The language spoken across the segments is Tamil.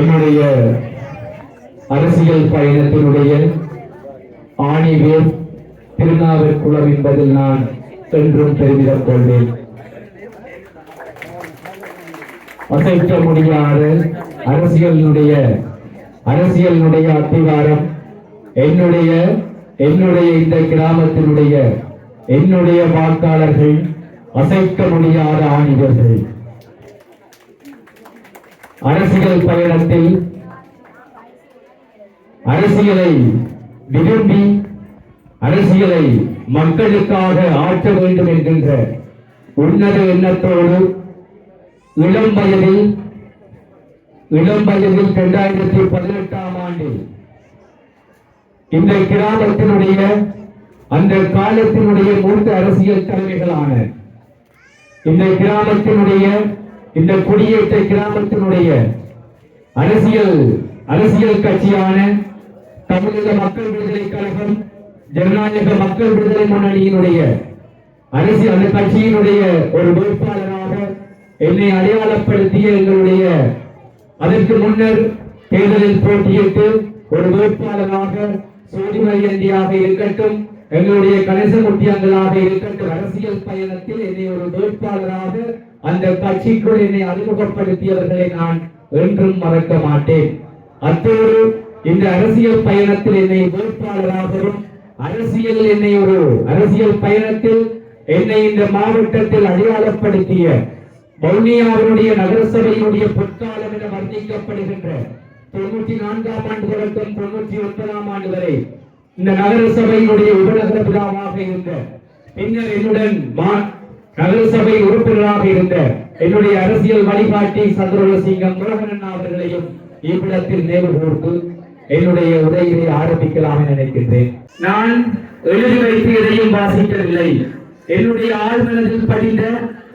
என்னுடைய அரசியல் பயணத்தினுடைய ஆணிவேர் திருநாவிற்குளம் என்பதில் நான் என்றும் பெருமிதம் கொள்வேன். அசைக்க முடியாத அரசியலினுடைய அரசியலினுடைய அதிகாரம் என்னுடைய என்னுடைய இந்த கிராமத்தினுடைய என்னுடைய வாக்காளர்கள் அசைக்க முடியாத ஆணிவர்கள். அரசியல் பயணத்தில் அரசியலை விரும்பி அரசியலை மக்களுக்காக ஆற்ற வேண்டும் என்கின்ற உன்னத எண்ணத்தோடு இளம் வயதில் இளம் வயதில் இரண்டாயிரத்தி பதினெட்டாம் ஆண்டு இந்த கிராமத்தினுடைய அந்த காலத்தினுடைய மூத்த அரசியல் தலைமைகளான இந்த கிராமத்தினுடைய இந்த குடியேற்ற கிராமத்தினுடைய அரசியல் அரசியல் கட்சியான தமிழக மக்கள் விடுதலை கழகம் ஜனநாயக மக்கள் விடுதலை முன்னணியினுடைய அரசியல் அந்த கட்சியினுடைய ஒரு வேட்பாளராக என்னை அடையாளப்படுத்திய எங்களுடைய அதற்கு முன்னர் தேர்தலில் போட்டியிட்டு ஒரு வேட்பாளராக சோதிமரியந்தியாக இருக்கட்டும் எங்களுடைய கணேசமுட்டியங்களாக இருக்கட்டும் அரசியல் பயணத்தில் என்னை ஒரு வேட்பாளராக அந்த கட்சிக்குள் என்னை அறிமுகப்படுத்தியவர்களை நான் என்றும் மறக்க மாட்டேன். அத்தோடு இந்த அரசியல் பயணத்தில் என்னை வேட்பாளராகவும் அரசியல் என்னை ஒரு அரசியல் பயணத்தில் என்னை இந்த மாவட்டத்தில் அடையாளப்படுத்திய வவுனியாவினுடைய நகரசபையினுடைய பொற்காலம் என வர்ணிக்கப்படுகின்ற தொண்ணூற்றி நான்காம் ஆண்டு தொடக்கம் தொண்ணூற்றி ஒன்பதாம் ஆண்டு வரை இந்த நகரசபையினுடைய உபநகர விழாவாக இருந்த பின்னர் என்னுடன் நகரசபை உறுப்பினராக இருந்த என்னுடைய அரசியல் வழிகாட்டி சந்திரசிங்கம் முருகன் அவர்களையும் இவ்விடத்தில் நினைவு கூர்ந்து என்னுடைய உரையை ஆரம்பிக்கலாம் என நினைக்கின்றேன் நான் எழுதி வைத்து எதையும் வாசிக்கவில்லை என்னுடைய ஆழ்மனதில் படிந்த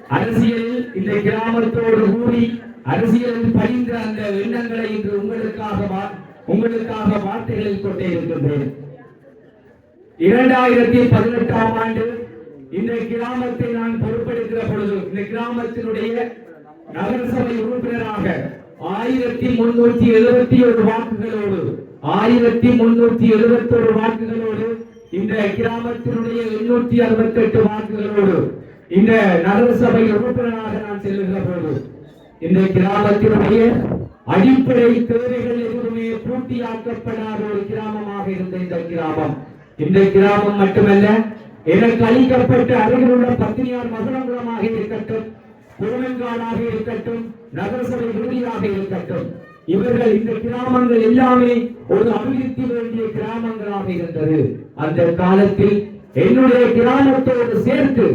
அரசியலில் இந்த கிராமத்தோடு கூடி அரசியலில் படிந்த அந்த எண்ணங்களை இன்று உங்களுக்காக உங்களுக்காக வார்த்தைகளில் கொண்டே இருக்கின்றேன் இரண்டாயிரத்தி பதினெட்டாம் ஆண்டு இந்த கிராமத்தை நான் பொறுப்பெடுக்கிற பொழுது இந்த கிராமத்தினுடைய நகரசபை உறுப்பினராக ஆயிரத்தி முன்னூத்தி எழுபத்தி ஒரு வாக்குகளோடு ஆயிரத்தி முன்னூத்தி எழுபத்தி ஒரு வாக்குகளோடு இந்த கிராமத்தினுடைய எண்ணூற்றி அறுபத்தி எட்டு வாக்குகளோடு இந்த நகரசபை உறுப்பினராக நான் செல்லுகிற போது இந்த கிராமத்தினுடைய அடிப்படை தேவைகள் எதுவுமே பூர்த்தியாக்கப்படாத ஒரு கிராமமாக இருந்த இந்த கிராமம். இந்த கிராமம் மட்டுமல்ல இதற்கு அளிக்கப்பட்ட அருகில் உள்ள பத்தினியார் மதுரங்குளமாக இருக்கட்டும் குருவங்காடாக இருக்கட்டும் நகரசபை விடுதியாக இருக்கட்டும். இவர்கள் இந்த கிராமங்கள் எல்லாமே ஒரு அபிவிருத்தி வேண்டிய கிராமங்களாக இருந்தது. அந்த காலத்தில் என்னுடைய கிராமத்தோடு சேர்த்து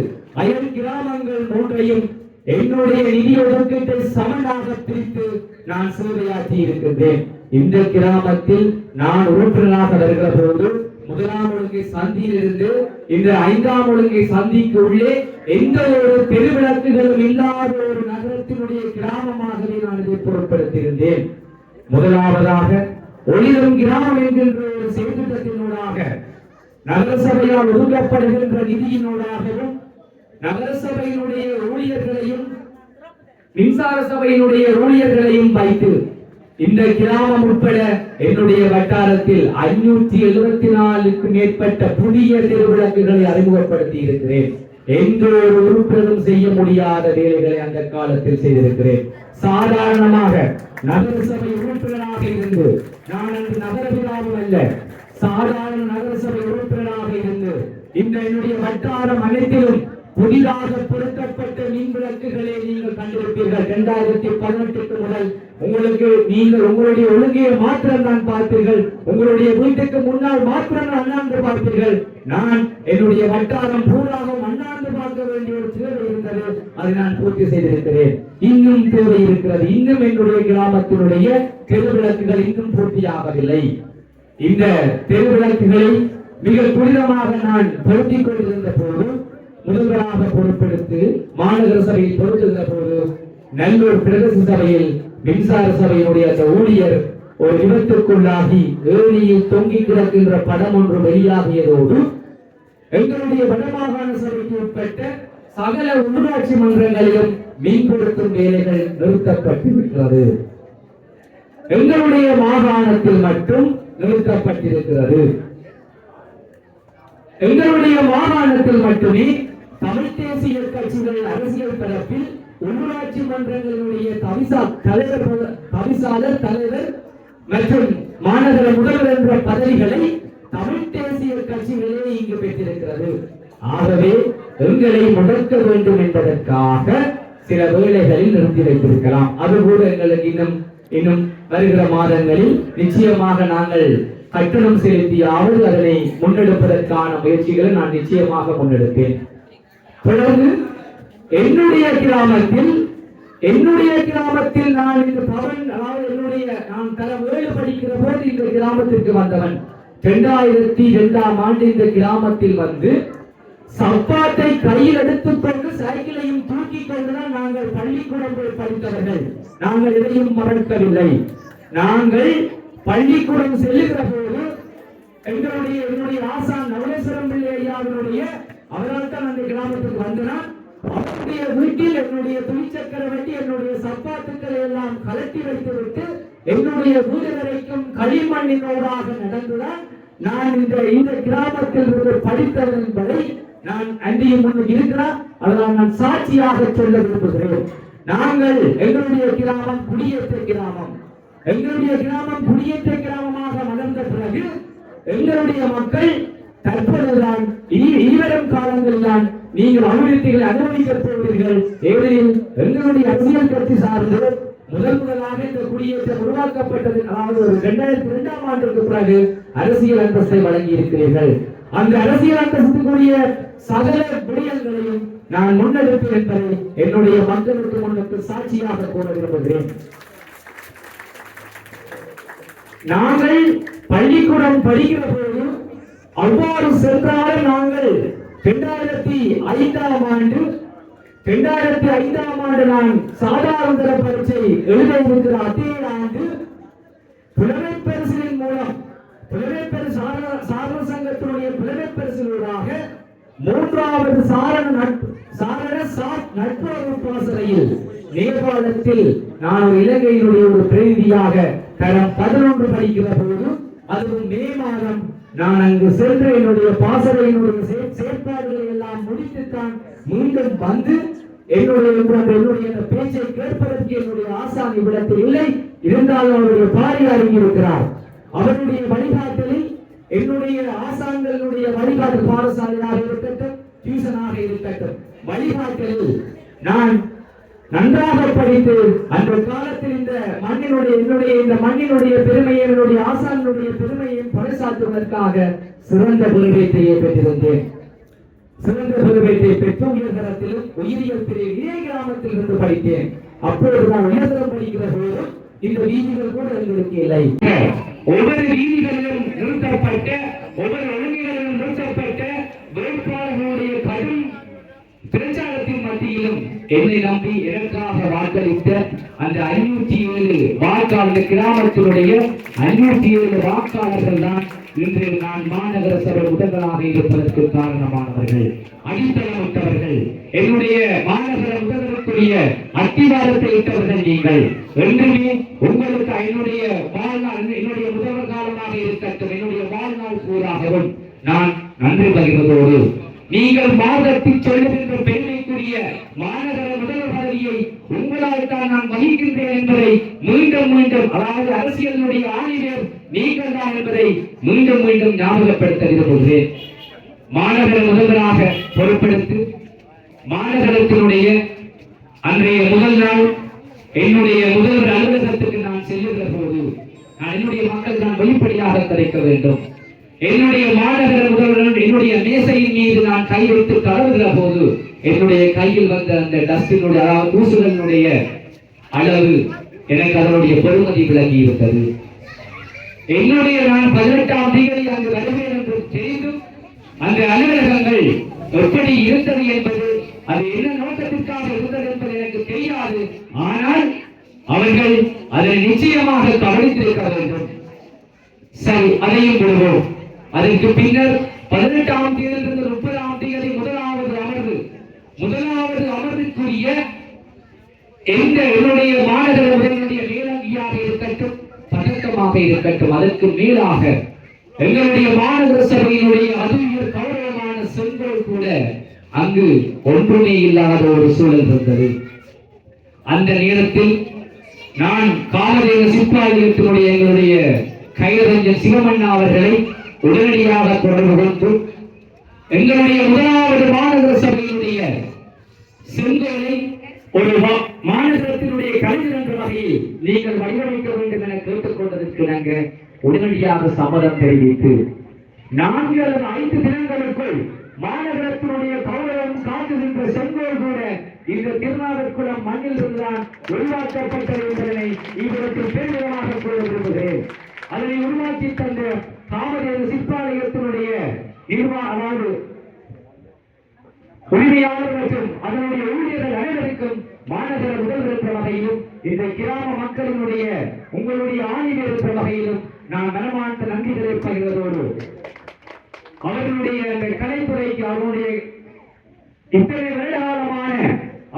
அயல் கிராமங்கள் மூன்றையும் என்னுடைய நிதி ஒதுக்கீட்டை சமனாக பிரித்து நான் சேவையாற்றி இருக்கின்றேன். இந்த கிராமத்தில் நான் உறுப்பினராக வருகிற போது முதலாம் ஒழுங்கை சந்தியிலிருந்து இந்த ஐந்தாம் ஒழுங்கை சந்திக்கு உள்ளே எந்த ஒரு தெருவிளக்குகளும் இல்லாத ஒரு நகரத்தினுடைய கிராமமாகவே நான் இதை பொருட்படுத்தியிருந்தேன். முதலாவதாக ஒளிரும் கிராமம் என்கின்ற ஒரு செயல்திட்டத்தினூடாக நகரசபையால் ஒதுக்கப்படுகின்ற நிதியினூடாகவும் நகரசபையினுடைய ஊழியர்களையும் மின்சார சபையினுடைய ஊழியர்களையும் வைத்து இந்த கிராமம் உட்பட என்னுடைய வட்டாரத்தில் ஐநூற்றி எழுபத்தி நாலுக்கு மேற்பட்ட புதிய திருவிளக்குகளை அறிமுகப்படுத்தி இருக்கிறேன். எந்த ஒரு உறுப்பினரும் செய்ய முடியாத வேலைகளை அந்த காலத்தில் செய்திருக்கிறேன். சாதாரணமாக நகரசபை உறுப்பினராக இருந்து நான் அன்று நகர விழாவும் அல்ல சாதாரண நகரசபை உறுப்பினராக இருந்து இந்த என்னுடைய வட்டாரம் அனைத்திலும் புதிதாக பொருத்தப்பட்ட மின் விளக்குகளை நீங்கள் கண்டிருப்பீர்கள். இரண்டாயிரத்தி பதினெட்டுக்கு முதல் உங்களுக்கு நீங்கள் உங்களுடைய ஒழுங்கையை மாத்திரம் தான் பார்த்தீர்கள் உங்களுடைய வீட்டுக்கு முன்னால் மாத்திரம் அண்ணாந்து பார்த்தீர்கள் நான் என்னுடைய வட்டாரம் பூராகவும் அண்ணாந்து பார்க்க வேண்டிய ஒரு தேவை இருந்தது. அதை நான் பூர்த்தி செய்திருக்கிறேன். இன்னும் தேவை இருக்கிறது. இன்னும் என்னுடைய கிராமத்தினுடைய தெருவிளக்குகள் இன்னும் பூர்த்தியாகவில்லை இந்த தெருவிளக்குகளை மிக துரிதமாக நான் பொருத்திக் கொண்டிருந்த போது முதல்வராக பொறுப்பெடுத்து மாநகர சபையில் பொறுத்திருந்த போது நல்லூர் பிரதேச சபையில் மின்சார சபையினுடைய அந்த ஊழியர் ஒரு விபத்துக்குள்ளாகி ஏரியில் தொங்கி கிடக்கின்ற படம் ஒன்று வெளியாகியதோடு எங்களுடைய வடமாகாண சபைக்கு உட்பட்ட சகல உள்ளாட்சி மன்றங்களிலும் மீன்படுத்தும் வேலைகள் நிறுத்தப்பட்டு விட்டது எங்களுடைய மாகாணத்தில் மட்டும் நிறுத்தப்பட்டிருக்கிறது. எங்களுடைய மாகாணத்தில் மட்டுமே தமிழ் தேசிய கட்சிகள் அரசியல் தரப்பில் உள்ளூராட்சி மன்றங்களுடைய தவிசா தலைவர் தவிசாளர் தலைவர் மற்றும் மாநகர முதல்வர் என்ற பதவிகளை தமிழ் தேசிய கட்சிகளே இங்கு பெற்றிருக்கிறது. ஆகவே எங்களை முடக்க வேண்டும் என்பதற்காக சில வேளைகளில் நிறுத்தி வைத்திருக்கலாம். அது கூட எங்களுக்கு இன்னும் இன்னும் வருகிற மாதங்களில் நிச்சயமாக நாங்கள் கட்டணம் செலுத்தியாவது அதனை முன்னெடுப்பதற்கான முயற்சிகளை நான் நிச்சயமாக முன்னெடுப்பேன். பிறகு என்னுடைய கிராமத்தில் என்னுடைய கிராமத்தில் நான் இந்த பவன் அதாவது என்னுடைய நான் தரம் ஏழு படிக்கிற போது இந்த கிராமத்திற்கு வந்தவன். இரண்டாயிரத்தி இரண்டாம் ஆண்டு இந்த கிராமத்தில் வந்து சப்பாத்தை கையில் எடுத்துக்கொண்டு சைக்கிளையும் தூக்கி கொண்டுதான் நாங்கள் பள்ளிக்கூடம் போய் படித்தவர்கள். நாங்கள் எதையும் மறக்கவில்லை. நாங்கள் பள்ளிக்கூடம் செல்லுகிற போது எங்களுடைய என்னுடைய ஆசான் நவலேஸ்வரம் பிள்ளை ஐயாவினுடைய அதனால் தான் அந்த கிராமத்துக்கு வந்தனால் அவருடைய வீட்டில் என்னுடைய துணிச்சக்கர வண்டி என்னுடைய சப்பாத்துக்களை எல்லாம் கலட்டி வைத்துவிட்டு என்னுடைய வீடு வரைக்கும் களிமண்ணினோடாக நடந்துதான் நான் இந்த இந்த கிராமத்தில் இருந்து படித்தவன் என்பதை நான் அன்றையும் முன்னுக்கு இருக்கிறார். அதனால் நான் சாட்சியாக சொல்ல விரும்புகிறேன். நாங்கள் எங்களுடைய கிராமம் குடியேற்ற கிராமம். எங்களுடைய கிராமம் குடியேற்ற கிராமமாக வளர்ந்த பிறகு எங்களுடைய மக்கள் தற்பொழுதுதான் இனி இனிவரும் காலங்களில் தான் நீங்கள் அபிவிருத்திகளை அனுமதிக்கப் போவீர்கள் ஏனெனில் எங்களுடைய அரசியல் கட்சி சார்ந்து முதல் முதலாக இந்த குடியேற்றம் உருவாக்கப்பட்டது. அதாவது ஒரு இரண்டாயிரத்தி இரண்டாம் ஆண்டுக்கு பிறகு அரசியல் அந்தஸ்தை வழங்கி இருக்கிறீர்கள் அந்த அரசியல் அந்தஸ்துக்குரிய சகல விடயங்களையும் நான் முன்னெடுப்பேன் என்பதை என்னுடைய மக்களுக்கு முன்னுக்கு சாட்சியாக கூற விரும்புகிறேன். நாங்கள் பள்ளிக்கூடம் படிக்கிற போது அவ்வாறு சென்றால் நாங்கள் இரண்டாயிரத்தி ஐந்தாம் ஆண்டு இரண்டாயிரத்தி ஐந்தாம் ஆண்டு நான் சாதாரண பரீட்சை எழுத இருக்கிற அதே ஆண்டு புலமை பரிசிலின் மூலம் புலமை பரிசு சாரண- சங்கத்தினுடைய புலமை பரிசிலூடாக மூன்றாவது சாரண நட்பு சாரண சாத் நட்புறவு பாசறையில் நேபாளத்தில் நான் ஒரு இலங்கையினுடைய ஒரு பிரதிநிதியாக தரம் பதினொன்று படிக்கிற போது அதுவும் மே மாதம் நான் அங்கு சென்று என்னுடைய பாசறையினுடைய செயற்பாடுகளை எல்லாம் முடித்துத்தான் மீண்டும் வந்து என்னுடைய என்னுடைய அந்த பேச்சை கேட்பதற்கு என்னுடைய ஆசான் இவ்விடத்தில் இல்லை. இருந்தாலும் அவருடைய பாரியார் இருக்கிறார் அவருடைய வழிகாட்டலில் என்னுடைய ஆசான்களுடைய வழிகாட்டு பாடசாலையாக இருக்கட்டும் டியூசனாக இருக்கட்டும். வழிகாட்டலில் நான் நன்றாக படித்து அந்த காலத்தில் இந்த மண்ணினுடைய என்னுடைய இந்த மண்ணினுடைய பெருமையை என்னுடைய ஆசானுடைய பெருமையையும் பறைசாற்றுவதற்காக சிறந்த பெருமையையே பெற்றிருந்தேன். சிறந்த குருவேத்தை பெற்று உயர்தரத்திலும் உயிரியல் பிரிவு இதே கிராமத்தில் இருந்து படித்தேன். அப்பொழுது நான் உயர்தரம் படிக்கிற போதும் இந்த வீதிகள் கூட எங்களுக்கு இல்லை. ஒவ்வொரு வீதிகளிலும் நிறுத்தப்பட்ட ஒவ்வொரு என்னை நம்பி எனக்காக வாக்களித்த அந்த ஐநூத்தி ஏழு வாக்காளர் கிராமத்தினுடைய ஐநூத்தி ஏழு வாக்காளர்கள் தான் இன்று நான் மாநகர சபை முதல்வராக இருப்பதற்கு காரணமானவர்கள் அடித்தளமிட்டவர்கள் என்னுடைய மாநகர முதல்வருக்குரிய அத்திவாரத்தை இட்டவர்கள் நீங்கள். என்றுமே உங்களுக்கு என்னுடைய வாழ்நாள் என்னுடைய முதல்வர் காலமாக இருக்கட்டும் என்னுடைய வாழ்நாள் கூறாகவும் நான் நன்றி பகிர்வதோடு நீங்கள் மாதத்தில் சொல்லுகின்ற பெருமைக்குரிய மாநகர முதல்வர் பதவியை உங்களால் தான் நான் வகிக்கின்றேன் என்பதை மீண்டும் மீண்டும் அதாவது அரசியலினுடைய ஆணையர் நீங்கள் தான் என்பதை மீண்டும் மீண்டும் ஞாபகப்படுத்த விரும்புகிறேன் மாநகர முதல்வராக பொறுப்பெடுத்து மாநகரத்தினுடைய அன்றைய முதல் நாள் என்னுடைய முதல்வர் அலுவலகத்துக்கு நான் செல்லுகிற போது நான் என்னுடைய மக்கள் நான் வெளிப்படையாக கிடைக்க வேண்டும். என்னுடைய மாநகர முதல்வர்கள் என்னுடைய மேசையின் மீது நான் கை வைத்து தடவுகிற போது என்னுடைய கையில் வந்த அந்த டஸ்டினுடைய அதாவது தூசுகளினுடைய அளவு எனக்கு அதனுடைய பெருமதி விளங்கி இருந்தது. என்னுடைய நான் பதினெட்டாம் தேதி அங்கு வருவேன் என்று தெரிந்தும் அந்த அலுவலகங்கள் எப்படி இருந்தது என்பது அது என்ன நோக்கத்திற்காக இருந்தது என்பது எனக்கு தெரியாது. ஆனால் அவர்கள் அதை நிச்சயமாக கவனித்திருக்க வேண்டும். சரி அதையும் விடுவோம். அதற்கு பின்னர் பதினெட்டாம் தேதியிலிருந்து முப்பதாம் தேதி முதலாவது அமர்வு முதலாவது அமர்வுக்குரிய எந்த என்னுடைய மாநகர மேலங்கியாக இருக்கட்டும் பதக்கமாக இருக்கட்டும் அதற்கு மேலாக எங்களுடைய மாநகர சபையினுடைய அதிக கௌரவமான செங்கோல் கூட அங்கு ஒன்றுமே இல்லாத ஒரு சூழல் இருந்தது. அந்த நேரத்தில் நான் காலதேவ சிப்பாளையத்தினுடைய எங்களுடைய கைரஞ்சன் சிவமண்ணா அவர்களை உடனடியாக தொடர்பு கொண்டு எங்களுடைய முதலாவது மாநகர சபையினுடைய செங்கோலை ஒரு மாநகரத்தினுடைய கலைஞர் என்ற வகையில் நீங்கள் வடிவமைக்க வேண்டும் என கேட்டுக்கொண்டதற்கு நாங்கள் உடனடியாக சம்மதம் தெரிவித்து நான்கு அல்லது ஐந்து தினங்களுக்குள் மாநகரத்தினுடைய கௌரவம் காட்டுகின்ற செங்கோல் கூட இந்த திருநாவுக்குளம் மண்ணில் இருந்துதான் உருவாக்கப்பட்டது என்பதனை இவருக்கு பெருமிதமாக கூற விரும்புகிறேன். அதனை உருவாக்கி தந்த காமதேவ சிற்பாலயத்தினுடைய நிர்வாக அதாவது உரிமையாளர் மற்றும் அதனுடைய ஊழியர்கள் அனைவருக்கும் மாநகர முதல்வர் இருக்கிற வகையிலும் இந்த கிராம மக்களினுடைய உங்களுடைய ஆணிவர் இருக்கிற வகையிலும் நான் மனமார்ந்த நன்றிகளை பகிர்வதோடு அவர்களுடைய அந்த கலைத்துறைக்கு அவருடைய இத்தனை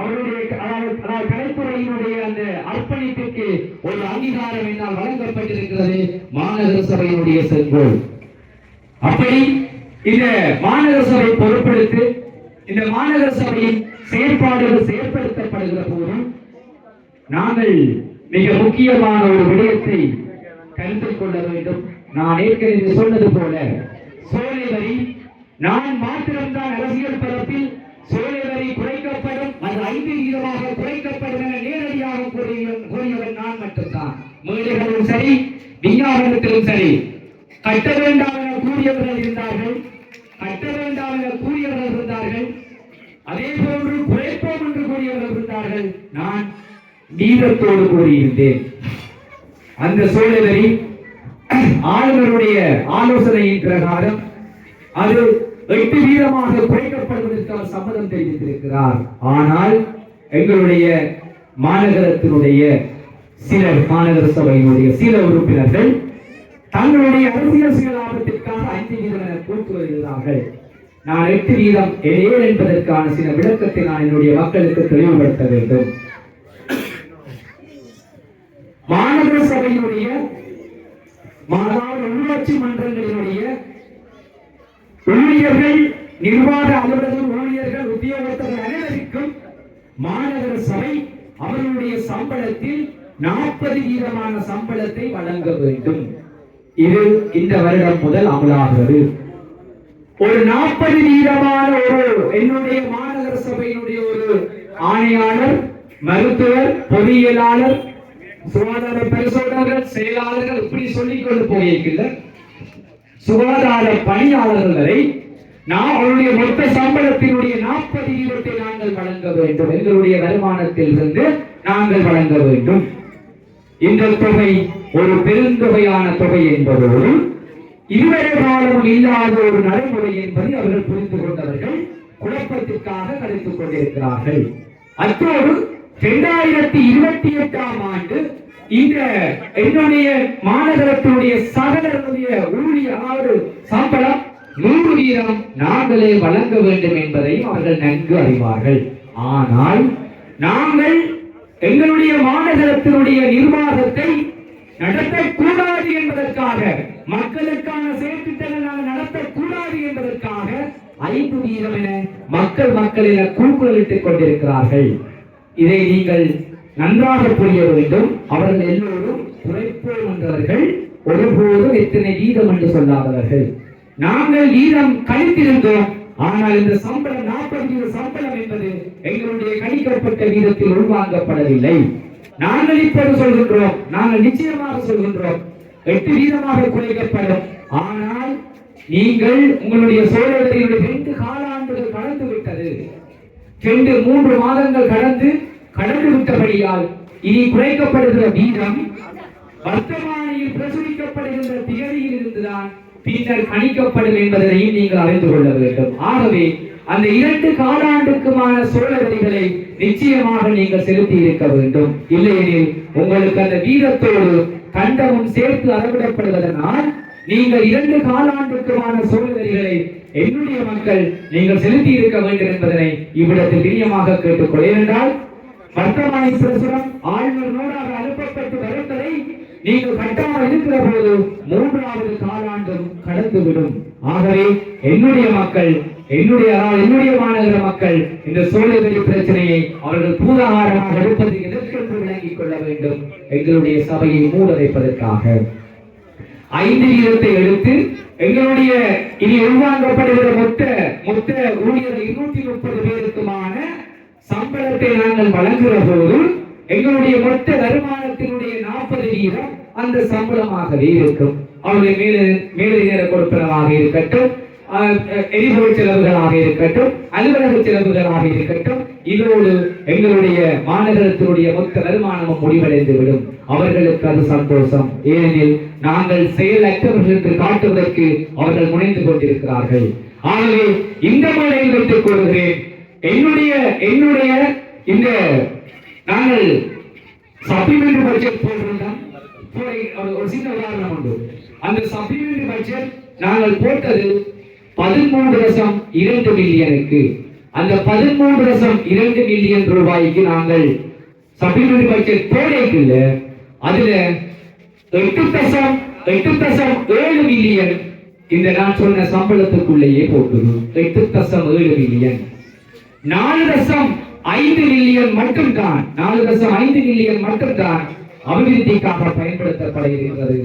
அவருடைய அதாவது கலைத்துறையினுடைய அந்த அர்ப்பணிப்புக்கு ஒரு அங்கீகாரம் என்னால் வழங்கப்பட்டிருக்கிறது. மாநகர சபையினுடைய செங்கோல். அப்படி இந்த மாநகர சபை பொறுப்பெடுத்து இந்த மாநகர சபையின் செயற்பாடுகள் செயற்படுத்தப்படுகிற போதும் நாங்கள் மிக முக்கியமான ஒரு விடயத்தை கருத்தில் கொள்ள வேண்டும். நான் ஏற்கனவே சொன்னது போல சோலை வரி நான் மாத்திரம்தான் அரசியல் பரப்பில் சோலை வரி குறைக்கப்பட்ட அது ஐந்து வீதமாக குறைக்கப்படும் என நேரடியாக கூறியவன் நான் மட்டும்தான். மேடைகளிலும் சரி விஞ்ஞாபனத்திலும் சரி கட்ட வேண்டாம் என கூறியவர்கள் இருந்தார்கள். கட்ட வேண்டாம் என கூறியவர்கள் இருந்தார்கள். அதே போன்று குறைப்போம் என்று கூறியவர்கள் இருந்தார்கள். நான் நீதத்தோடு கூறியிருந்தேன். அந்த சூழ்நிலை ஆளுநருடைய ஆலோசனையின் பிரகாரம் அது எட்டு வீதமாக குறைக்கப்படுவதற்கான சம்மதம் தெரிவித்திருக்கிறார். ஆனால் எங்களுடைய மாநகரத்தினுடைய சில மாநகர சபையினுடைய சில உறுப்பினர்கள் தங்களுடைய அரசியல் சுயலாபத்திற்காக ஐந்து வீதம் என கூட்டு வருகிறார்கள். நான் எட்டு வீதம் ஏன் என்பதற்கான சில விளக்கத்தை நான் என்னுடைய மக்களுக்கு தெளிவுபடுத்த வேண்டும். மாநகர சபையினுடைய மாணவர் உள்ளாட்சி மன்றங்களினுடைய ஊழியர்கள் நிர்வாக அலுவலர்கள் ஊழியர்கள் உத்தியோகத்தர்கள் அனைவருக்கும் மாநகர சபை அவர்களுடைய சம்பளத்தில் நாற்பது வீதமான சம்பளத்தை வழங்க வேண்டும். இது இந்த வருடம் முதல் அமலாகிறது. ஒரு நாற்பது வீதமான ஒரு என்னுடைய மாநகர சபையினுடைய ஒரு ஆணையாளர் மருத்துவர் பொறியியலாளர் சுகாதார பரிசோதகர்கள் செயலாளர்கள் இப்படி சொல்லிக் கொண்டு போயிருக்கின்ற சுகாதார பணியாளர்கள் வரை நான் அவருடைய மொத்த சம்பளத்தினுடைய நாற்பது வீதத்தை நாங்கள் வழங்க வேண்டும் எங்களுடைய வருமானத்தில் இருந்து நாங்கள் வழங்க வேண்டும். இந்த தொகை ஒரு பெருந்தொகையான தொகை என்பதோடு இதுவரை காலம் இல்லாத ஒரு நடைமுறை என்பதை அவர்கள் புரிந்து கொண்டவர்கள் குழப்பத்திற்காக கழித்துக் கொண்டிருக்கிறார்கள். அத்தோடு இரண்டாயிரத்தி இருபத்தி எட்டாம் ஆண்டு இந்த என்னுடைய மாநகரத்தினுடைய சகலருடைய ஊழிய ஆறு சம்பளம் நூறு வீதம் நாங்களே வழங்க வேண்டும் என்பதையும் அவர்கள் நன்கு அறிவார்கள். ஆனால் நாங்கள் எங்களுடைய மாநகரத்தினுடைய நிர்வாகத்தை நடத்தக்கூடாது என்பதற்காக மக்களுக்கான செயற்திட்டங்கள் நாங்கள் நடத்தக்கூடாது என்பதற்காக ஐந்து வீதம் என மக்கள் மக்கள் என கூக்குரலிட்டுக் கொண்டிருக்கிறார்கள். இதை நீங்கள் நன்றாக புரிய வேண்டும். அவர்கள் எல்லோரும் குறைப்போம் என்றவர்கள் ஒருபோதும் எத்தனை கீதம் என்று சொல்லாதவர்கள். நாங்கள் கீதம் கழித்திருந்தோம். ஆனால் இந்த சம்பளம் நாற்பது வீத சம்பளம் என்பது எங்களுடைய கணிக்கப்பட்ட வீதத்தில் உள்வாங்கப்படவில்லை. நாங்கள் இப்போது சொல்கின்றோம். நாங்கள் நிச்சயமாக சொல்கின்றோம். எட்டு வீதமாக குறைக்கப்படும். ஆனால் நீங்கள் உங்களுடைய சோழர்களுடைய ரெண்டு காலாண்டுகள் கடந்து விட்டது ரெண்டு மூன்று மாதங்கள் கடந்து கடந்து விட்டபடியால் இனி குறைக்கப்படுகிற வீதம் வர்த்தமானியில் பிரசுரிக்கப்படுகின்ற திகதியில் இருந்துதான் பின்னர் கணிக்கப்படும் என்பதனையும் நீங்கள் அறிந்து கொள்ள வேண்டும். ஆகவே அந்த இரண்டு காலாண்டுக்குமான சோழ நிச்சயமாக நீங்கள் செலுத்தி இருக்க வேண்டும். இல்லையெனில் உங்களுக்கு அந்த வீதத்தோடு கண்டமும் சேர்த்து அளவிடப்படுவதனால் நீங்கள் இரண்டு காலாண்டுக்குமான சூழ்நிலைகளை என்னுடைய மக்கள் நீங்கள் செலுத்தி இருக்க வேண்டும் என்பதனை இவ்விடத்தில் பிரியமாக கேட்டுக்கொள்ள ஏனென்றால் வர்த்தமானி ஆளுநர் நூறாக அனுப்பப்பட்டு வருவதை நீங்கள் கட்டாமல் இருக்கிற போது மூன்றாவது காலாண்டும் கடந்துவிடும். ஆகவே என்னுடைய மக்கள் என்னுடைய என்னுடைய மாநகர மக்கள் இந்த சூழ்நிலை பிரச்சனையை அவர்கள் பூதாகாரமாக எடுப்பது எதற்கென்று விளங்கிக் கொள்ள வேண்டும். எங்களுடைய சபையை மூடதைப்பதற்காக ஐந்து வீதத்தை எடுத்து எங்களுடைய இனி உருவாக்கப்படுகிற மொத்த மொத்த ஊழியர் இருநூத்தி முப்பது பேருக்குமான சம்பளத்தை நாங்கள் வழங்குகிற போது எங்களுடைய மொத்த வருமானத்தினுடைய நாற்பது வீதம் அந்த சம்பளமாகவே இருக்கும். அவருடைய மேலே மேலதிகார கொடுப்பனவாக இருக்கட்டும் எரிபொருள் செலவுகளாக இருக்கட்டும் அலுவலக செலவுகளாக இருக்கட்டும் இதோடு எங்களுடைய மாநகரத்தினுடைய மொத்த வருமானமும் முடிவடைந்து விடும் அவர்களுக்கு அது சந்தோஷம். ஏனெனில் நாங்கள் செயலற்றவர்களுக்கு காட்டுவதற்கு அவர்கள் முனைந்து கொண்டிருக்கிறார்கள். ஆகவே இந்த முறையில் வைத்துக் கொள்கிறேன். என்னுடைய என்னுடைய இந்த நாங்கள் சப்ளிமெண்ட் பட்ஜெட் போட்டிருந்தோம். ஒரு- சின்ன உதாரணம் உண்டு. அந்த சப்ளிமெண்ட் பட்ஜெட் நாங்கள் போட்டது பதிமூன்று லட்சம் இரண்டு மில்லியனுக்கு. அந்த பதிமூன்று லட்சம் இரண்டு மில்லியன் ரூபாய்க்கு நாங்கள் சப்ளிமெண்ட் பட்ஜெட் இல்லை அதுல எட்டு தசம் எட்டு தசம் ஏழு மில்லியன் இந்த நான் சொன்ன சம்பளத்துக்குள்ளேயே போட்டுரும் எட்டு தசம் ஏழு மில்லியன். நாலு தசம் ஐந்து மில்லியன் மட்டும்தான். நாலு தசம் ஐந்து மில்லியன் மட்டும்தான் அபிவிருத்திக்காக பயன்படுத்தப்பட இருக்கிறது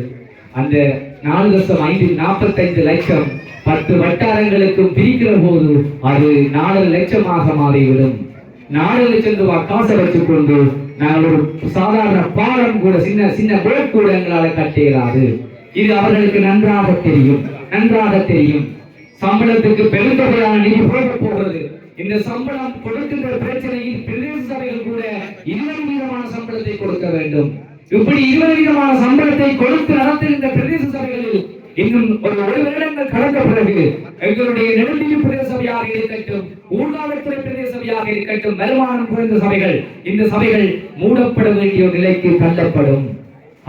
அந்த நாலு தசம் ஐந்து நாற்பத்தைந்து லட்சம் பத்து வட்டாரங்களுக்கு பிரிக்கிற போது அது நாலு லட்சமாக மாறிவிடும். நாலு லட்சம் ரூபாய் காசை வச்சுக்கொண்டு நாங்கள் ஒரு சாதாரண பாலம் கூட சின்ன சின்ன போட் கூட எங்களால் கட்டியலாது இது அவர்களுக்கு நன்றாக தெரியும் நன்றாக தெரியும். சம்பளத்துக்கு பெருந்தொகையான நிதி போக போகிறது. இந்த சம்பளம் கொடுக்கின்ற பிரச்சனையில் பிரதேச சபைகள் கூட இருபது வீதமான சம்பளத்தை கொடுக்க வேண்டும். இப்படி இருபது வீதமான சம்பளத்தை கொடுத்து நடத்துகின்ற பிரதேச சபைகளில் இன்னும் ஒரு ஒரு வருடங்கள் கடந்த பிறகு எங்களுடைய நெடுந்தீவு பிரதேச சபையாக இருக்கட்டும் ஊர்காவல்துறை பிரதேச சபையாக இருக்கட்டும் வருமானம் குறைந்த சபைகள் இந்த சபைகள் மூடப்பட வேண்டிய நிலைக்கு தள்ளப்படும்.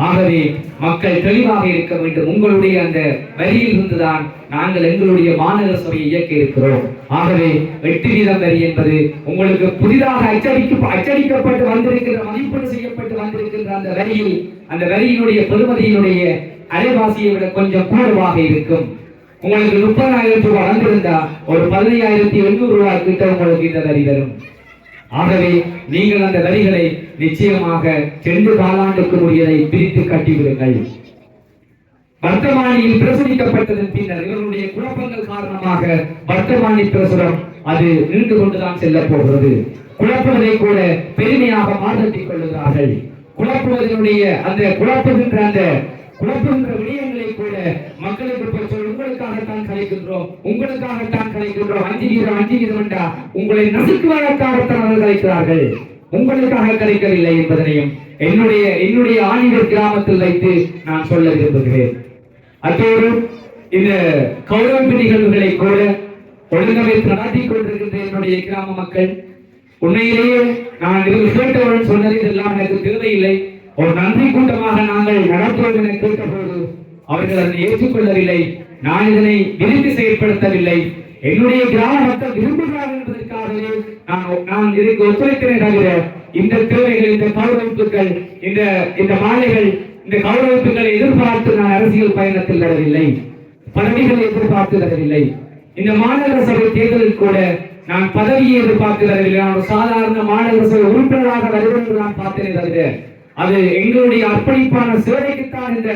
ஆகவே மக்கள் தெளிவாக இருக்க வேண்டும். உங்களுடைய அந்த வரியில் இருந்துதான் நாங்கள் எங்களுடைய மாநகர சபையை இயக்க இருக்கிறோம். ஆகவே வெற்றி வீதம் வரி என்பது உங்களுக்கு புதிதாக அச்சடிக்க அச்சடிக்கப்பட்டு வந்திருக்கின்ற மதிப்பீடு செய்யப்பட்டு வந்திருக்கின்ற அந்த வரியில் அந்த வரியினுடைய பெறுமதியினுடைய அரைவாசியை விட கொஞ்சம் கூடுவாக இருக்கும். உங்களுக்கு முப்பதாயிரம் ரூபாய் வந்திருந்தா ஒரு பதினையாயிரத்தி எண்ணூறு ரூபாய் கிட்ட உங்களுக்கு இந்த வரி வரும். ஆகவே நீங்கள் அந்த வரிகளை நிச்சயமாக சென்று காலாண்டுக்கு உரியதை பிரித்து கட்டிவிடுங்கள். வர்த்தமானியில் பிரசுரிக்கப்பட்டதன் பின்னர் இவர்களுடைய குழப்பங்கள் காரணமாக வர்த்தமானி பிரசுரம் அது நின்று கொண்டுதான் செல்ல போகிறது குழப்புவதை கூட பெருமையாக மாற்றத்திக் கொள்ளுகிறார்கள். குழப்புவதனுடைய அந்த குழப்புகின்ற அந்த குழப்புகின்ற விடயங்களை கூட மக்களுக்கு போய் உங்களுக்காகத்தான் கலைக்கின்றோம் உங்களுக்காகத்தான் கலைக்கின்றோம். அஞ்சுகிறோம் அஞ்சுகிறோம் என்றா உங்களை நசுக்குவதற்காகத்தான் அவர்கள் கலைக்கிறார்கள். உங்களுக்காக கலைக்கவில்லை என்பதனையும் என்னுடைய என்னுடைய ஆணிவர் கிராமத்தில் வைத்து நான் சொல்ல விரும்புகிறேன். அத்தோடு இந்த கௌரவிப்பு நிகழ்வுகளை கூட ஒழுங்கமைத்து நடத்தி கொண்டிருக்கின்ற என்னுடைய கிராம மக்கள் உண்மையிலேயே நான் இது கேட்டவுடன் சொன்னது இதெல்லாம் எனக்கு தேவையில்லை. ஒரு நன்றி கூட்டமாக நாங்கள் நடத்துவோம் என கேட்டபோது அவர்கள் அதை ஏற்றுக்கொள்ளவில்லை. நான் இதனை விரும்பி செயல்படுத்தவில்லை. என்னுடைய கிராம மக்கள் விரும்புகிறார்கள் என்பதற்காகவே நான் நான் இதற்கு ஒத்துழைக்கிறேன் தவிர இந்த தேவைகள் இந்த கௌரவிப்புகள் இந்த இந்த மாலைகள் இந்த கலவரப்புகளை எதிர்பார்த்து நான் அரசியல் பயணத்தில் வரவில்லை. பதவிகளை எதிர்பார்த்து வரவில்லை. இந்த மாநகர சபை தேர்தலில் கூட நான் பதவியை எதிர்பார்த்து வரவில்லை. நான் ஒரு சாதாரண மாநகர சபை உறுப்பினராக வருவேன் என்று நான் பார்த்தேனே தவிர அது எங்களுடைய அர்ப்பணிப்பான சேவைக்குத்தான் இந்த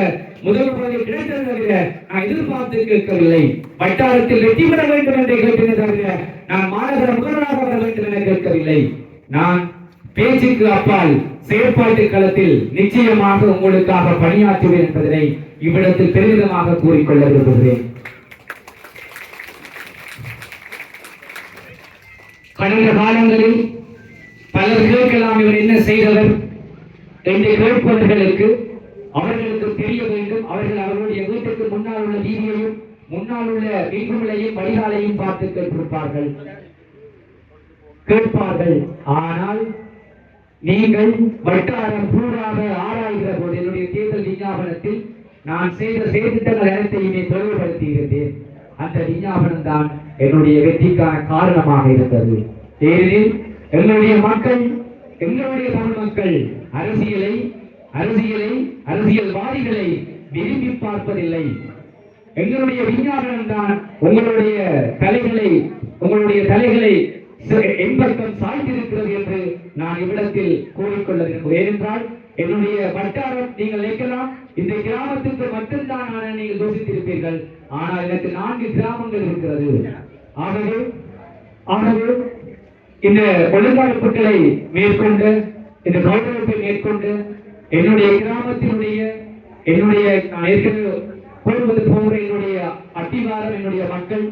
முதல் பதவி கிடைத்தது தவிர நான் எதிர்பார்த்து கேட்கவில்லை. வட்டாரத்தில் வெற்றி பெற வேண்டும் என்று கேட்டதை தவிர நான் மாநகர முதல்வராக வர வேண்டும் என கேட்கவில்லை. நான் பேச்சுக்கு அப்பால் செயற்பாட்டு களத்தில் நிச்சயமாக உங்களுக்காக பணியாற்றுவேன் என்பதனை இவ்விடத்தில் பெருமிதமாக கூறிக்கொள்ள விரும்புகிறேன். கடந்த காலங்களில் பலர் கேட்கலாம் இவர் என்ன செய்தவர் என்று கேட்பவர்களுக்கு அவர்களுக்கு தெரிய வேண்டும். அவர்கள் அவர்களுடைய வீட்டுக்கு முன்னால் உள்ள வீதியையும் முன்னால் உள்ள வீட்டுகளையும் வடிகாலையும் பார்த்து கேட்டிருப்பார்கள். கேட்பார்கள். ஆனால் நீங்கள் வட்டாரம் கூறாக ஆராய்கிற போது என்னுடைய தேர்தல் விஞ்ஞாபனத்தில் நான் செய்த செயற்திட்டங்கள் அனைத்தையுமே தெளிவுபடுத்தி இருந்தேன் அந்த விஞ்ஞாபனம் தான் என்னுடைய வெற்றிக்கான காரணமாக இருந்தது. ஏனெனில் எங்களுடைய மக்கள் எங்களுடைய தமிழ் மக்கள் அரசியலை அரசியலை அரசியல்வாதிகளை விரும்பி பார்ப்பதில்லை. எங்களுடைய விஞ்ஞாபனம் தான் உங்களுடைய தலைகளை உங்களுடைய தலைகளை ச- சாய்ந்திருக்கிறது என்று நான் இவ்விடத்தில் கூறிக்கொள்ள விரும்புகிறேன் ஏனென்றால் என்னுடைய வட்டாரம் நீங்கள் நினைக்கலாம் இந்த கிராமத்துக்கு மட்டும்தான் நான் நீங்கள் யோசித்திருப்பீர்கள் ஆனால் எனக்கு நான்கு கிராமங்கள் இருக்கிறது. ஆகவே ஆகவே இந்த ஒழுங்கமைப்புகளை மேற்கொண்டு இந்த கௌரவத்தை மேற்கொண்டு என்னுடைய கிராமத்தினுடைய என்னுடைய நான் ஏற்கனவே கூறுவது போன்ற என்னுடைய அத்திவாரம் என்னுடைய மக்கள்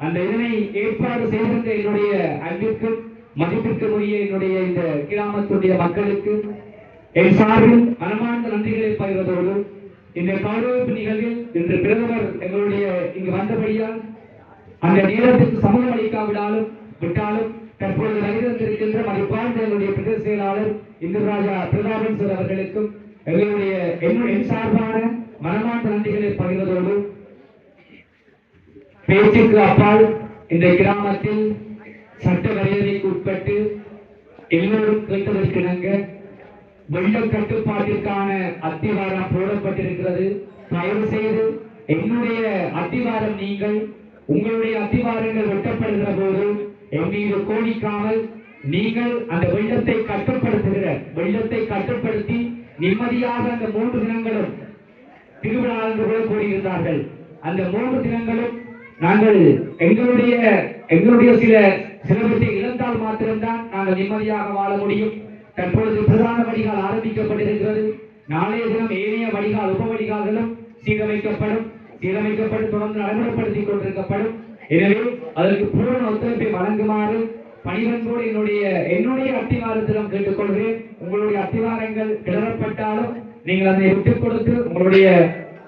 அந்த இதனை ஏற்பாடு செய்திருந்த என்னுடைய அன்பிற்கும் மதிப்பிற்குரிய என்னுடைய இந்த கிராமத்துடைய மக்களுக்கு என் சார்பில் மனமார்ந்த நன்றிகளை பகிர்வதோடு இந்த கௌரவிப்பு நிகழ்வில் இன்று பிரதமர் எங்களுடைய இங்கு வந்தபடியால் அந்த நேரத்துக்கு சமூகம் அளிக்காவிடாலும் விட்டாலும் தற்பொழுது வருகின்றிருக்கின்ற மதிப்பார்ந்த எங்களுடைய பிரதேச செயலாளர் இந்திரராஜா பிரதாபன் சார் அவர்களுக்கும் எங்களுடைய என் சார்பான மனமார்ந்த நன்றிகளை பகிர்வதோடு பேச்சுக்கு அப்பால் இந்த கிராமத்தில் சட்ட வரையறைக்கு உட்பட்டு எல்லோரும் கேட்டதற்கிணங்க வெள்ள கட்டுப்பாட்டிற்கான அத்திவாரம் போடப்பட்டிருக்கிறது. தயவு செய்து என்னுடைய அத்திவாரம் நீங்கள் உங்களுடைய அத்திவாரங்கள் வெட்டப்படுகிற போது என் மீது கோணிக்காமல் நீங்கள் அந்த வெள்ளத்தை கட்டுப்படுத்துகிற வெள்ளத்தை கட்டுப்படுத்தி நிம்மதியாக அந்த மூன்று தினங்களும் திருவிழா என்று கூட கூறியிருந்தார்கள். அந்த மூன்று தினங்களும் நாங்கள் எங்களுடைய எங்களுடைய சில சிலவற்றை இழந்தால் மாத்திரம்தான் நாங்கள் நிம்மதியாக வாழ முடியும். தற்பொழுது பிரதான வடிகால் ஆரம்பிக்கப்பட்டிருக்கிறது. நாளைய தினம் ஏனைய வடிகால் உப வடிகால்களும் சீரமைக்கப்படும். சீரமைக்கப்பட்டு தொடர்ந்து நடைமுறைப்படுத்திக் கொண்டிருக்கப்படும். எனவே அதற்கு பூரண ஒத்துழைப்பை வழங்குமாறு பணிவன்போடு என்னுடைய என்னுடைய அத்திவாரத்திடம் கேட்டுக்கொள்கிறேன். உங்களுடைய அத்திவாரங்கள் கிளறப்பட்டாலும் நீங்கள் அதை விட்டுக் கொடுத்து உங்களுடைய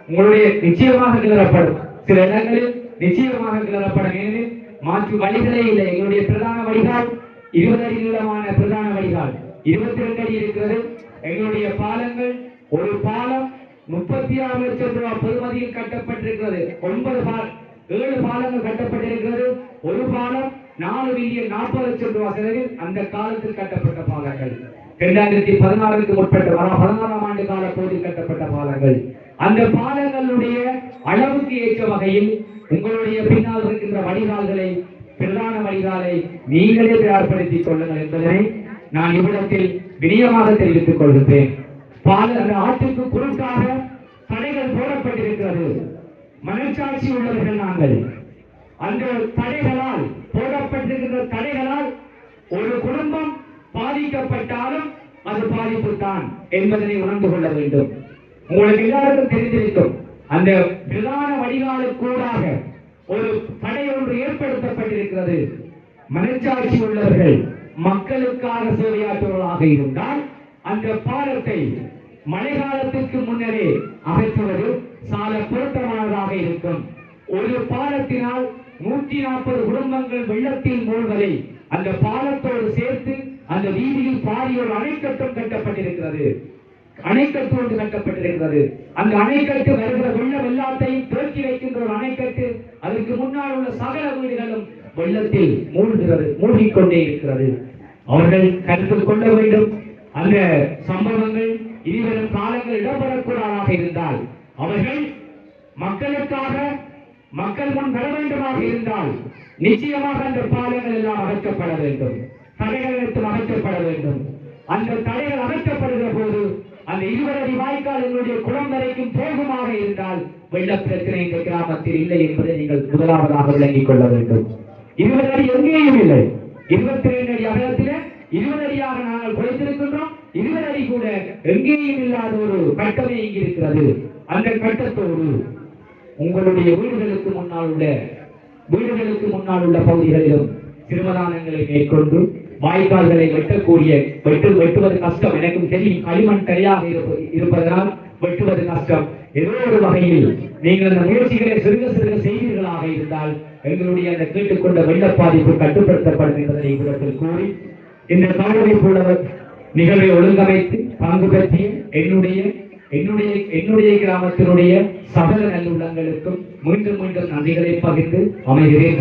உங்களுடைய நிச்சயமாக கிளறப்படும். சில இடங்களில் நிச்சயமாக கிளறப்படும் வேண்டும் மாற்று வழிகளே இல்லை. எங்களுடைய பிரதான வழிகால் இருபது அடி நீளமான பிரதான வழிகால். இருபத்தி ரெண்டு அடி இருக்கிறது. எங்களுடைய பாலங்கள் ஒரு பாலம் முப்பத்தி ஆறு லட்சம் ரூபாய் பெறுமதியில் கட்டப்பட்டிருக்கிறது. ஒன்பது பால் ஏழு பாலங்கள் கட்டப்பட்டிருக்கிறது. ஒரு பாலம் நாலு மில்லியன் நாற்பது லட்சம் ரூபாய் செலவில் அந்த காலத்தில் கட்டப்பட்ட பாலங்கள். இரண்டாயிரத்தி பதினாறுக்கு முற்பட்ட வர- பதினாறாம் ஆண்டு கால போதில் கட்டப்பட்ட பாலங்கள். அந்த பாலங்களுடைய அளவுக்கு ஏற்ற வகையில் உங்களுடைய பின்னால் இருக்கின்ற வடிகால்களை பிரதான வடிகாலை நீங்களே தயார்படுத்திக் கொள்ளுங்கள் என்பதனை நான் இவ்விடத்தில் வினியமாக தெரிவித்துக் கொள்கின்றேன். பால ஆற்றுக்கு குறுக்காக தடைகள் போடப்பட்டிருக்கிறது. மனச்சாட்சி உள்ளவர்கள் நாங்கள். அந்த தடைகளால் போடப்பட்டிருக்கின்ற தடைகளால் ஒரு குடும்பம் பாதிக்கப்பட்டாலும் அது பாதிப்பு தான் என்பதனை உணர்ந்து கொள்ள வேண்டும். உங்களுக்கு எல்லாருக்கும் தெரிந்திருக்கும். அந்த பிரதான வடிகாலுக்கூடாக ஒரு தடை ஒன்று ஏற்படுத்தப்பட்டிருக்கிறது. மனச்சாட்சி உள்ளவர்கள் மக்களுக்காக சேவையாற்றுவர்களாக இருந்தால் அந்த பாலத்தை மழை காலத்திற்கு முன்னரே அகற்றுவது சால பொருத்தமானதாக இருக்கும். ஒரு பாலத்தினால் நூற்றி நாற்பது குடும்பங்கள் வெள்ளத்தில் மூழ்வதை அந்த பாலத்தோடு சேர்த்து அந்த வீதியில் பாரிய ஒரு அணைக்கட்டும் கட்டப்பட்டிருக்கிறது. அணைக்கட்டு ஒன்று கட்டப்பட்டிருக்கிறது. அந்த அணைக்கட்டு வருகிற வெள்ள வெள்ளாத்தையும் தேக்கி வைக்கின்ற ஒரு அணைக்கட்டு அதற்கு முன்னால் உள்ள சகல வீடுகளும் வெள்ளத்தில் மூழ்கிறது மூழ்கிக்கொண்டே இருக்கிறது. அவர்கள் கருத்தில் கொள்ள வேண்டும். அந்த சம்பவங்கள் இனிவரும் காலங்கள் இடம்பெறக்கூடாதாக இருந்தால் அவர்கள் மக்களுக்காக மக்கள் முன் வர வேண்டுமாக இருந்தால் நிச்சயமாக அந்த பாலங்கள் எல்லாம் அகற்றப்பட வேண்டும். தடைகள் எடுத்து அகற்றப்பட வேண்டும். அந்த தடைகள் அகற்றப்படுகிற போது அந்த இருவரடி வாய்க்கால் எங்களுடைய குளம் வரைக்கும் போகுமாக இருந்தால் வெள்ள பிரச்சனை இந்த கிராமத்தில் இல்லை என்பதை நீங்கள் முதலாவதாக விளங்கிக் கொள்ள வேண்டும். இருபது அடி எங்கேயும் இல்லை. இருபத்தி ரெண்டு அடி அகலத்தில இருபது அடியாக நாங்கள் குறைத்திருக்கின்றோம். இருபது அடி கூட எங்கேயும் இல்லாத ஒரு கட்டமே இங்கு இருக்கிறது. அந்த கட்டத்தோடு உங்களுடைய வீடுகளுக்கு முன்னால் உள்ள வீடுகளுக்கு முன்னால் உள்ள பகுதிகளிலும் திருமதானங்களை மேற்கொண்டு வாய்க்கால்களை வெட்டக்கூடிய வெட்டு வெட்டுவது கஷ்டம். எனக்கும் தெரியும் களிமண் தரையாக இருப்பதனால் வெட்டுவது கஷ்டம். ஏதோ ஒரு வகையில் நீங்கள் அந்த முயற்சிகளை சிறுக சிறுக செய்வீர்களாக இருந்தால் எங்களுடைய அந்த கேட்டுக்கொண்ட வெள்ள பாதிப்பு கட்டுப்படுத்தப்படும் என்பதை இவ்விடத்தில் கூறி இந்த கவனிப்புள்ளவர் நிகழ்வை ஒழுங்கமைத்து பங்கு பற்றிய என்னுடைய என்னுடைய என்னுடைய கிராமத்தினுடைய சகல நல்லுள்ளங்களுக்கும் மீண்டும் மீண்டும் நன்றிகளை பகிர்ந்து அமைகிறேன்.